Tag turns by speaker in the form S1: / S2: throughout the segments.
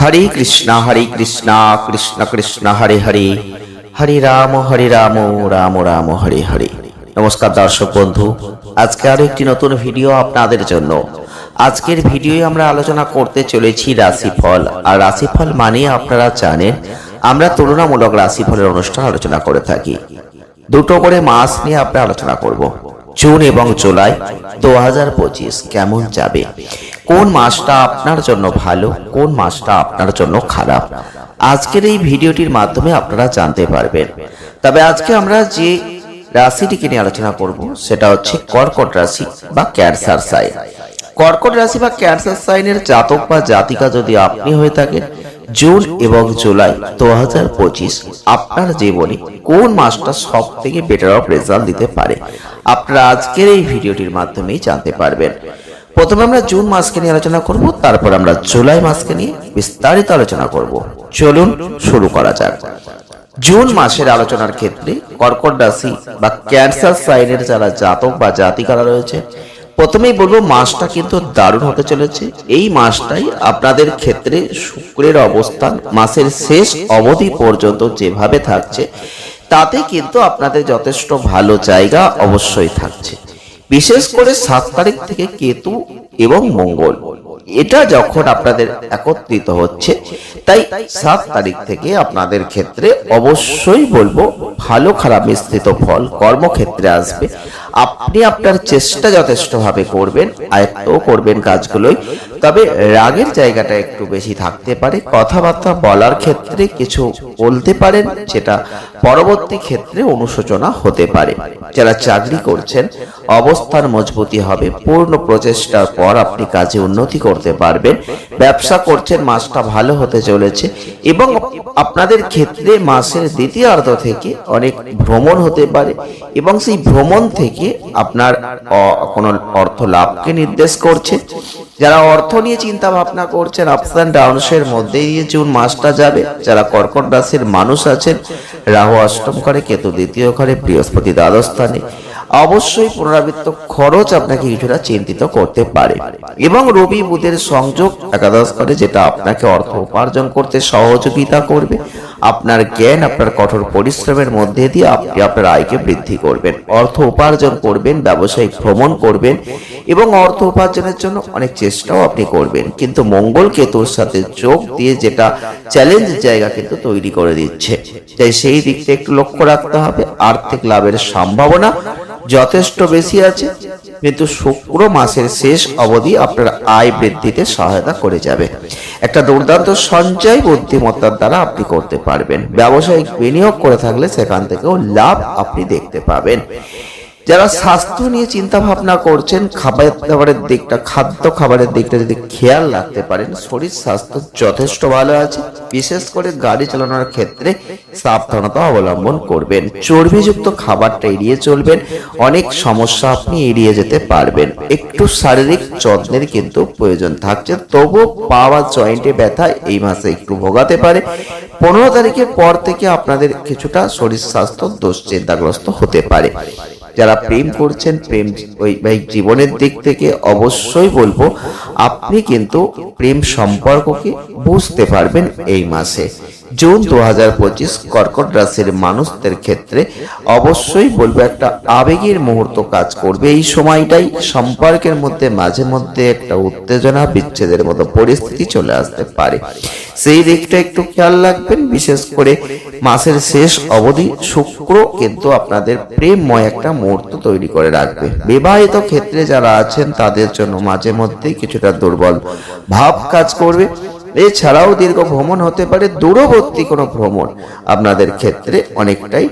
S1: হরে কৃষ্ণ হরে কৃষ্ণ কৃষ্ণ কৃষ্ণ হরে হরে হরে রাম হরে রাম রাম রাম হরে হরে নমস্কার দর্শক বন্ধু আজকে আরো একটি নতুন ভিডিও আপনাদের জন্য আজকের ভিডিও আমরা আলোচনা করতে চলেছি রাশিফল আর রাশিফল মানে আপনারা জানেন আমরা তুলনামূলক রাশিফলের অনুষ্ঠান আলোচনা করে থাকি দুটো করে মাস নিয়ে আমরা আলোচনা করব জুন এবং জুলাই দু হাজার পঁচিশ কেমন যাবে কোন মাসটা আপনার জন্য ভালো কোন মাসটা আপনার জন্য খারাপ আজকের এই ভিডিওটির মাধ্যমে আপনারা জানতে পারবেন তবে আজকে আমরা যে রাশিটিকে নিয়ে আলোচনা করব সেটা হচ্ছে কর্কট রাশি বা ক্যান্সার সাইন কর্কট রাশি বা ক্যান্সার সাইনের জাতক বা জাতিকা যদি আপনি হয়ে থাকেন জুন এবং জুলাই দু হাজার পঁচিশ আপনার জীবনে কোন মাসটা সব থেকে বেটার অফ রেজাল্ট দিতে পারে আপনারা আজকের এই ভিডিওটির মাধ্যমেই জানতে পারবেন প্রথমে আমরা জুন মাসকে নিয়ে আলোচনা করব তারপর আমরা জুলাই মাসকে নিয়ে বিস্তারিত আলোচনা করব চলুন শুরু করা যাক জুন মাসের আলোচনার ক্ষেত্রে কর্কট রাশি বা ক্যান্সার সাইনের যারা জাতক বা জাতিকারা রয়েছে প্রথমেই বলবো মাসটা কিন্তু দারুণ হতে চলেছে এই মাসটাই আপনাদের ক্ষেত্রে শুক্রের অবস্থান মাসের শেষ অবধি পর্যন্ত যেভাবে থাকছে তাতে কিন্তু আপনাদের যথেষ্ট ভালো জায়গা অবশ্যই থাকছে বিশেষ করে সাত তারিখ থেকে কেতু এবং মঙ্গল এটা যখন আপনাদের একত্রিত হচ্ছে তাই সাত তারিখ থেকে আপনাদের ক্ষেত্রে অবশ্যই বলবো ভালো খারাপ মিশ্রিত ফল কর্মক্ষেত্রে আসবে আপনি আপনার চেষ্টা যথেষ্টভাবে করবেন আয়ত্ত করবেন কাজগুলোই তবে রাগের জায়গাটা একটু বেশি থাকতে পারে কথাবার্তা বলার ক্ষেত্রে কিছু বলতে পারেন যেটা পরবর্তী ক্ষেত্রে অনুশোচনা হতে পারে যারা চাকরি করছেন অবস্থান মজবুতি হবে পূর্ণ প্রচেষ্টার পর আপনি কাজে উন্নতি করতে পারবেন ব্যবসা করছেন মাসটা ভালো হতে চলেছে এবং আপনাদের ক্ষেত্রে মাসের দ্বিতীয়ার্ধ থেকে অনেক ভ্রমণ হতে পারে এবং সেই ভ্রমণ থেকে কি আপনার কোনো অর্থ লাভকে নির্দেশ করছে যারা অর্থ নিয়ে চিন্তা ভাবনা করছেন আপস অ্যান্ড এর মধ্যে দিয়ে জুন মাসটা যাবে যারা কর্কট রাশির মানুষ আছেন রাহু অষ্টম ঘরে কেতু দ্বিতীয় ঘরে বৃহস্পতি দ্বাদশ স্থানে অবশ্যই পুনরাবৃত্ত খরচ আপনাকে কিছুটা চিন্তিত করতে পারে এবং রবি বুধের সংযোগ একাদশ করে যেটা আপনাকে অর্থ উপার্জন করতে সহযোগিতা করবে আপনার জ্ঞান আপনার কঠোর পরিশ্রমের মধ্যে দিয়ে আপনি আপনার আয়কে বৃদ্ধি করবেন অর্থ উপার্জন করবেন ব্যবসায়িক ভ্রমণ করবেন এবং অর্থ উপার্জনের জন্য অনেক চেষ্টাও আপনি করবেন কিন্তু মঙ্গল কেতুর সাথে যোগ দিয়ে যেটা চ্যালেঞ্জ জায়গা কিন্তু তৈরি করে দিচ্ছে তাই সেই দিকটা একটু লক্ষ্য রাখতে হবে আর্থিক লাভের সম্ভাবনা যথেষ্ট বেশি আছে কিন্তু শুক্র মাসের শেষ অবধি আপনার আয় বৃদ্ধিতে সহায়তা করে যাবে একটা দুর্দান্ত সঞ্চয় বুদ্ধিমত্তার দ্বারা আপনি করতে পারবেন ব্যবসায়িক বিনিয়োগ করে থাকলে সেখান থেকেও লাভ আপনি দেখতে পাবেন যারা স্বাস্থ্য নিয়ে চিন্তা ভাবনা করছেন খাবার দাবারের দিকটা খাদ্য খাবারের দিকটা যদি খেয়াল রাখতে পারেন শরীর স্বাস্থ্য যথেষ্ট ভালো আছে বিশেষ করে গাড়ি চালানোর ক্ষেত্রে সাবধানতা অবলম্বন করবেন চর্বিযুক্ত খাবারটা এড়িয়ে চলবেন অনেক সমস্যা আপনি এড়িয়ে যেতে পারবেন একটু শারীরিক যত্নের কিন্তু প্রয়োজন থাকছে তবু পাওয়া জয়েন্টে ব্যথা এই মাসে একটু ভোগাতে পারে পনেরো তারিখের পর থেকে আপনাদের কিছুটা শরীর স্বাস্থ্য দুশ্চিন্তাগ্রস্ত হতে পারে যারা প্রেম করছেন প্রেম ভাই জীবনের দিক থেকে অবশ্যই বলবো আপনি কিন্তু প্রেম সম্পর্ককে বুঝতে পারবেন এই মাসে জুন দু হাজার পঁচিশ কর্কট রাশির মানুষদের ক্ষেত্রে অবশ্যই বলবো একটা আবেগের মুহূর্ত কাজ করবে এই সময়টাই সম্পর্কের মধ্যে মাঝে মধ্যে একটা উত্তেজনা বিচ্ছেদের মতো পরিস্থিতি চলে আসতে পারে সেই দিকটা একটু খেয়াল রাখবেন বিশেষ করে মাসের শেষ অবধি শুক্র কিন্তু আপনাদের প্রেমময় একটা মুহূর্ত তৈরি করে রাখবে বিবাহিত ক্ষেত্রে যারা আছেন তাদের জন্য মাঝে মধ্যে কিছুটা দুর্বল ভাব কাজ করবে এছাড়াও দীর্ঘ ভ্রমণ হতে পারে দূরবর্তী কোনো ভ্রমণ আপনাদের ক্ষেত্রে অনেকটাই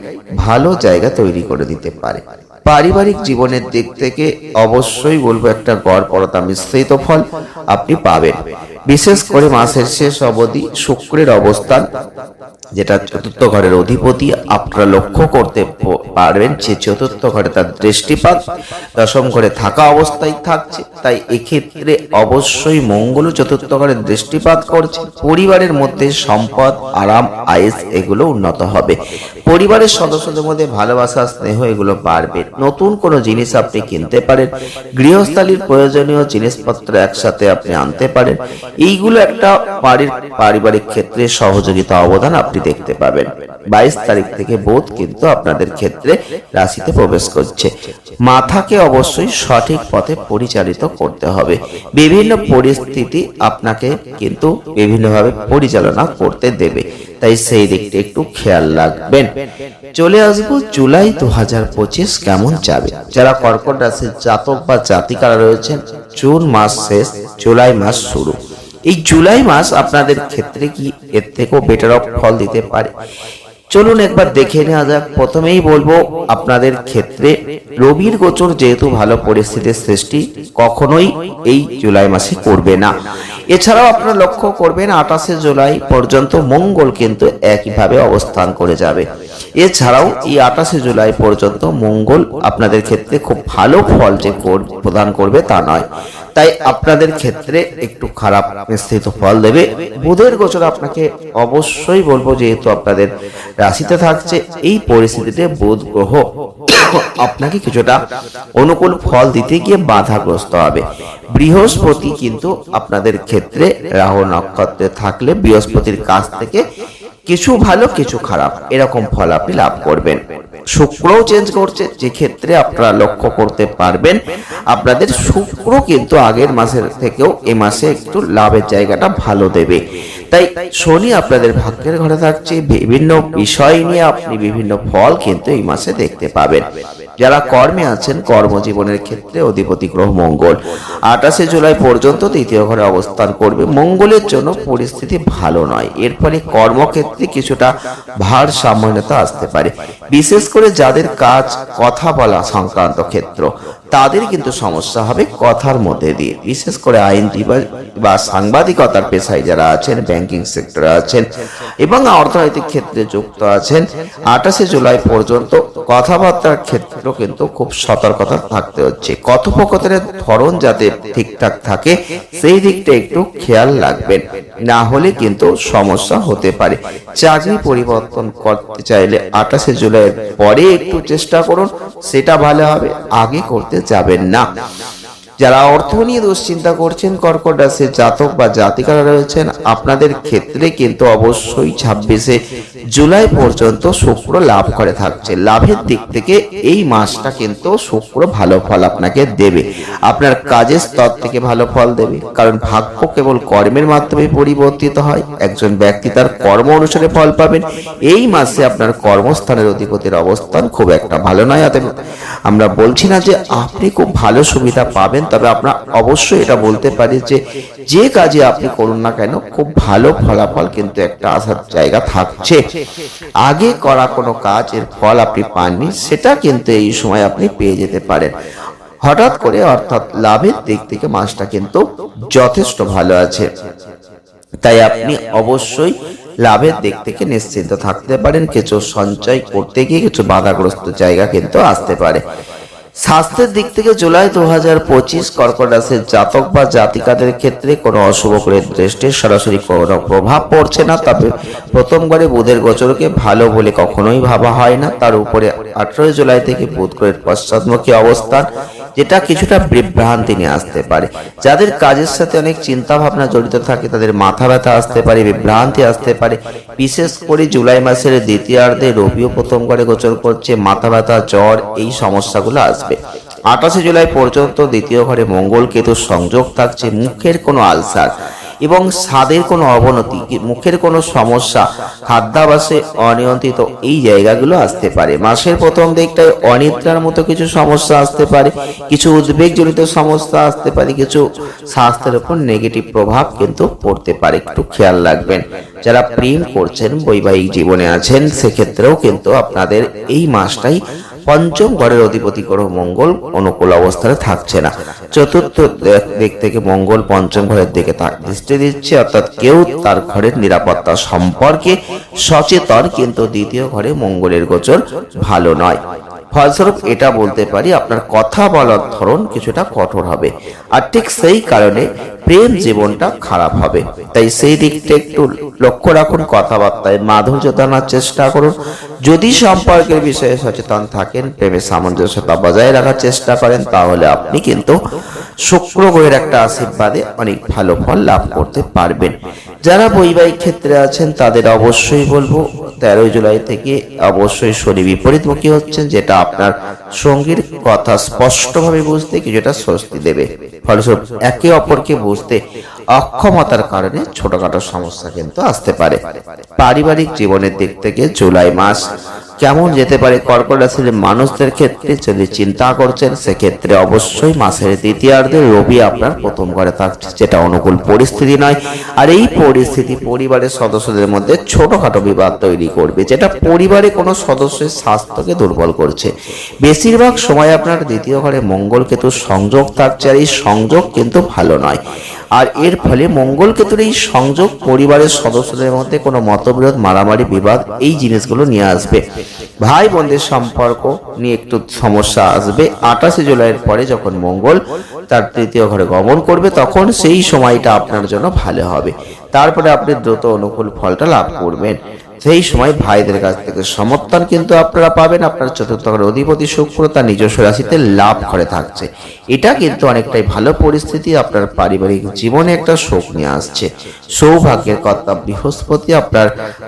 S1: ভালো জায়গা তৈরি করে দিতে পারে পারিবারিক জীবনের দিক থেকে অবশ্যই বলবো একটা গড় পরতা মিশ্রিত ফল আপনি পাবেন বিশেষ করে মাসের শেষ অবধি শুক্রের অবস্থান যেটা চতুর্থ ঘরের অধিপতি আপনারা লক্ষ্য করতে পারবেন সে চতুর্থ ঘরে তার দৃষ্টিপাত দশম ঘরে থাকা অবস্থায় থাকছে তাই এক্ষেত্রে অবশ্যই মঙ্গল চতুর্থ ঘরে দৃষ্টিপাত করছে পরিবারের মধ্যে সম্পদ আরাম আয়েস এগুলো উন্নত হবে পরিবারের সদস্যদের মধ্যে ভালোবাসা স্নেহ এগুলো বাড়বে নতুন কোনো জিনিস আপনি কিনতে পারেন গৃহস্থালির প্রয়োজনীয় জিনিসপত্র একসাথে আপনি আনতে পারেন এইগুলো একটা বাড়ির পারিবারিক ক্ষেত্রে সহযোগিতা অবদান আপনি আপনি দেখতে পাবেন বাইশ তারিখ থেকে বোধ কিন্তু আপনাদের ক্ষেত্রে রাশিতে প্রবেশ করছে মাথাকে অবশ্যই সঠিক পথে পরিচালিত করতে হবে বিভিন্ন পরিস্থিতি আপনাকে কিন্তু বিভিন্নভাবে পরিচালনা করতে দেবে তাই সেই দিকটি একটু খেয়াল রাখবেন চলে আসবো জুলাই দু হাজার পঁচিশ কেমন যাবে যারা কর্কট রাশির জাতক বা জাতিকারা রয়েছেন জুন মাস শেষ জুলাই মাস শুরু এই জুলাই মাস আপনাদের ক্ষেত্রে কি এর থেকেও বেটার অফ ফল দিতে পারে চলুন একবার দেখে নেওয়া যাক প্রথমেই বলবো আপনাদের ক্ষেত্রে রবির গোচর যেহেতু ভালো পরিস্থিতির সৃষ্টি কখনোই এই জুলাই মাসে করবে না এছাড়াও আপনারা লক্ষ্য করবেন আঠাশে জুলাই পর্যন্ত মঙ্গল কিন্তু একইভাবে অবস্থান করে যাবে এছাড়াও এই আঠাশে জুলাই পর্যন্ত মঙ্গল আপনাদের ক্ষেত্রে খুব ভালো ফল যে প্রদান করবে তা নয় তাই আপনাদের ক্ষেত্রে একটু খারাপ স্থিত ফল দেবে বুধের গোচর আপনাকে অবশ্যই বলবো যেহেতু আপনাদের রাশিতে থাকছে এই পরিস্থিতিতে বুধ গ্রহ আপনাকে কিছুটা অনুকূল ফল দিতে গিয়ে বাধাগ্রস্ত হবে বৃহস্পতি কিন্তু আপনাদের ক্ষেত্রে রাহু নক্ষত্রে থাকলে বৃহস্পতির কাছ থেকে কিছু ভালো কিছু খারাপ এরকম ফল আপনি লাভ করবেন শুক্রও চেঞ্জ করছে যে ক্ষেত্রে আপনারা লক্ষ্য করতে পারবেন আপনাদের শুক্র কিন্তু আগের মাসের থেকেও এ মাসে একটু লাভের জায়গাটা ভালো দেবে তাই শনি আপনাদের ভাগ্যের ঘরে থাকছে বিভিন্ন বিষয় নিয়ে আপনি বিভিন্ন ফল কিন্তু এই মাসে দেখতে পাবেন যারা কর্মে আছেন কর্মজীবনের ক্ষেত্রে অধিপতি গ্রহ মঙ্গল আঠাশে জুলাই পর্যন্ত তৃতীয় ঘরে অবস্থান করবে মঙ্গলের জন্য পরিস্থিতি ভালো নয় এর ফলে কর্মক্ষেত্রে কিছুটা সামান্যতা আসতে পারে বিশেষ করে যাদের কাজ কথা বলা সংক্রান্ত ক্ষেত্র তাদের কিন্তু সমস্যা হবে কথার মধ্যে দিয়ে বিশেষ করে আইনজীবী বা সাংবাদিকতার পেশায় যারা আছেন ব্যাংকিং সেক্টরে আছেন এবং অর্থনৈতিক ক্ষেত্রে যুক্ত আছেন আঠাশে জুলাই পর্যন্ত কথাবার্তার ক্ষেত্রে ক্ষেত্রেও কিন্তু খুব সতর্কতা থাকতে হচ্ছে কথোপকথনের ধরন যাতে ঠিকঠাক থাকে সেই দিকটা একটু খেয়াল রাখবেন না হলে কিন্তু সমস্যা হতে পারে চাকরি পরিবর্তন করতে চাইলে আঠাশে জুলাইয়ের পরে একটু চেষ্টা করুন সেটা ভালো হবে আগে করতে যাবেন না যারা অর্থ নিয়ে দুশ্চিন্তা করছেন কর্কট রাশির জাতক বা জাতিকারা রয়েছেন আপনাদের ক্ষেত্রে কিন্তু অবশ্যই ছাব্বিশে জুলাই পর্যন্ত শুক্র লাভ করে থাকছে লাভের দিক থেকে এই মাসটা কিন্তু শুক্র ভালো ফল আপনাকে দেবে আপনার কাজের স্তর থেকে ভালো ফল দেবে কারণ ভাগ্য কেবল কর্মের মাধ্যমে পরিবর্তিত হয় একজন ব্যক্তি তার কর্ম অনুসারে ফল পাবেন এই মাসে আপনার কর্মস্থানের অধিপতির অবস্থান খুব একটা ভালো নয় আমরা বলছি না যে আপনি খুব ভালো সুবিধা পাবেন তবে আমরা অবশ্যই এটা বলতে পারি যে যে কাজে আপনি করুন না কেন খুব ভালো ফলাফল কিন্তু একটা আসার জায়গা থাকছে আগে করা কোনো কাজ এর ফল আপনি পাননি সেটা কিন্তু এই সময় আপনি পেয়ে যেতে পারেন হঠাৎ করে অর্থাৎ লাভের দিক থেকে মাসটা কিন্তু যথেষ্ট ভালো আছে তাই আপনি অবশ্যই লাভের দিক থেকে নিশ্চিন্ত থাকতে পারেন কিছু সঞ্চয় করতে গিয়ে কিছু বাধাগ্রস্ত জায়গা কিন্তু আসতে পারে স্বাস্থ্যের দিক থেকে জুলাই দু হাজার পঁচিশ কর্কট রাশির জাতক বা জাতিকাদের ক্ষেত্রে কোনো অশুভ গ্রহের দৃষ্টি সরাসরি কোনো প্রভাব পড়ছে না তবে প্রথম ঘরে বুধের গোচরকে ভালো বলে কখনোই ভাবা হয় না তার উপরে আঠেরোই জুলাই থেকে বুধ গ্রহের পশ্চাৎমুখী অবস্থান যেটা কিছুটা বিভ্রান্তি নিয়ে আসতে পারে যাদের কাজের সাথে অনেক চিন্তা ভাবনা জড়িত থাকে তাদের মাথা ব্যথা আসতে পারে বিভ্রান্তি আসতে পারে বিশেষ করে জুলাই মাসের দ্বিতীয়ার্ধে রবিও প্রথম ঘরে গোচর করছে মাথা ব্যথা জ্বর এই সমস্যাগুলো আসবে আসবে আঠাশে জুলাই পর্যন্ত দ্বিতীয় ঘরে মঙ্গল কেতুর সংযোগ থাকছে মুখের কোনো আলসার এবং স্বাদের কোনো অবনতি মুখের কোনো সমস্যা খাদ্যাভাসে অনিয়ন্ত্রিত এই জায়গাগুলো আসতে পারে মাসের প্রথম দিকটায় অনিদ্রার মতো কিছু সমস্যা আসতে পারে কিছু উদ্বেগজনিত সমস্যা আসতে পারে কিছু স্বাস্থ্যের উপর নেগেটিভ প্রভাব কিন্তু পড়তে পারে একটু খেয়াল রাখবেন যারা প্রেম করছেন বৈবাহিক জীবনে আছেন সেক্ষেত্রেও কিন্তু আপনাদের এই মাসটাই পঞ্চম ঘরের অধিপতি গ্রহ মঙ্গল অনুকূল অবস্থানে থাকছে না চতুর্থ দিক থেকে মঙ্গল পঞ্চম ঘরের দিকে দৃষ্টি দিচ্ছে অর্থাৎ কেউ তার ঘরের নিরাপত্তা সম্পর্কে সচেতন কিন্তু দ্বিতীয় ঘরে মঙ্গলের গোচর ভালো নয় ফলস্বরূপ এটা বলতে পারি আপনার কথা বলার ধরন কিছুটা কঠোর হবে আর ঠিক সেই কারণে প্রেম জীবনটা খারাপ হবে তাই সেই দিকটা একটু লক্ষ্য রাখুন কথাবার্তায় মাধুর্যতা চেষ্টা করুন যদি সম্পর্কের বিষয়ে সচেতন থাকেন প্রেমের সামঞ্জস্যতা বজায় রাখার চেষ্টা করেন তাহলে আপনি কিন্তু শুক্র গ্রহের একটা আশীর্বাদে অনেক ভালো ফল লাভ করতে পারবেন যারা বৈবাহিক ক্ষেত্রে আছেন তাদের অবশ্যই বলবো তেরোই জুলাই থেকে অবশ্যই শনি বিপরীতমুখী হচ্ছেন যেটা আপনার সঙ্গীর কথা স্পষ্টভাবে বুঝতে কিছুটা স্বস্তি দেবে ফলস্বরূপ একে অপরকে বুঝতে অক্ষমতার কারণে ছোটখাটো সমস্যা কিন্তু আসতে পারে পারিবারিক জীবনের দিক থেকে জুলাই মাস কেমন যেতে পারে কর্কট রাশির মানুষদের ক্ষেত্রে যদি চিন্তা করছেন সেক্ষেত্রে অবশ্যই মাসের দ্বিতীয়ার্ধে রবি আপনার প্রথম ঘরে থাকছে যেটা অনুকূল পরিস্থিতি নয় আর এই পরিস্থিতি পরিবারের সদস্যদের মধ্যে ছোটোখাটো বিবাদ তৈরি করবে যেটা পরিবারে কোনো সদস্যের স্বাস্থ্যকে দুর্বল করছে বেশিরভাগ সময় আপনার দ্বিতীয় ঘরে মঙ্গল কেতু সংযোগ থাকছে আর এই সংযোগ কিন্তু ভালো নয় আর এর ফলে মঙ্গল কেতুর এই সংযোগ পরিবারের সদস্যদের মধ্যে কোনো মতবিরোধ মারামারি বিবাদ এই জিনিসগুলো নিয়ে আসবে ভাই বোনদের সম্পর্ক নিয়ে একটু সমস্যা আসবে আঠাশে জুলাইয়ের পরে যখন মঙ্গল তার তৃতীয় ঘরে গমন করবে তখন সেই সময়টা আপনার জন্য ভালো হবে তারপরে আপনি দ্রুত অনুকূল ফলটা লাভ করবেন সেই সময় ভাইদের কাছ থেকে সমর্থন কিন্তু আপনারা পাবেন আপনার চতুর্থ ঘরের অধিপতি শুক্র তার নিজস্ব রাশিতে লাভ করে থাকছে এটা কিন্তু অনেকটাই ভালো পরিস্থিতি আপনার পারিবারিক জীবনে একটা শোক নিয়ে আসছে সৌভাগ্যের কর্তা বৃহস্পতি আপনার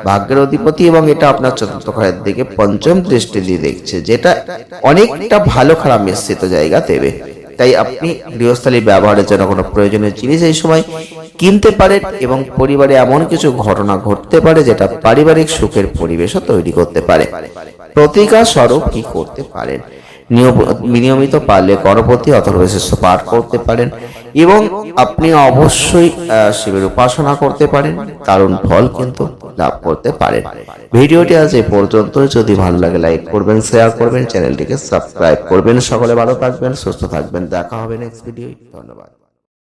S1: ভাগ্যের অধিপতি এবং এটা আপনার চতুর্থ ঘরের দিকে পঞ্চম দৃষ্টি দিয়ে দেখছে যেটা অনেকটা ভালো খারাপ মিশ্রিত জায়গা দেবে তাই আপনি গৃহস্থালি ব্যবহারের জন্য কোনো প্রয়োজনীয় জিনিস এই সময় কিনতে পারেন এবং পরিবারে এমন কিছু ঘটনা ঘটতে পারে যেটা পারিবারিক সুখের পরিবেশও তৈরি করতে পারে প্রতিকার স্বরূপ কি করতে পারেন নিয়মিত পারলে গণপতি অথবা পাঠ করতে পারেন এবং আপনি অবশ্যই শিবের উপাসনা করতে পারেন কারণ ফল কিন্তু লাভ করতে পারেন ভিডিওটি আজ এ পর্যন্ত যদি ভালো লাগে লাইক করবেন শেয়ার করবেন চ্যানেলটিকে সাবস্ক্রাইব করবেন সকলে ভালো থাকবেন সুস্থ থাকবেন দেখা হবে নেক্সট ভিডিও ধন্যবাদ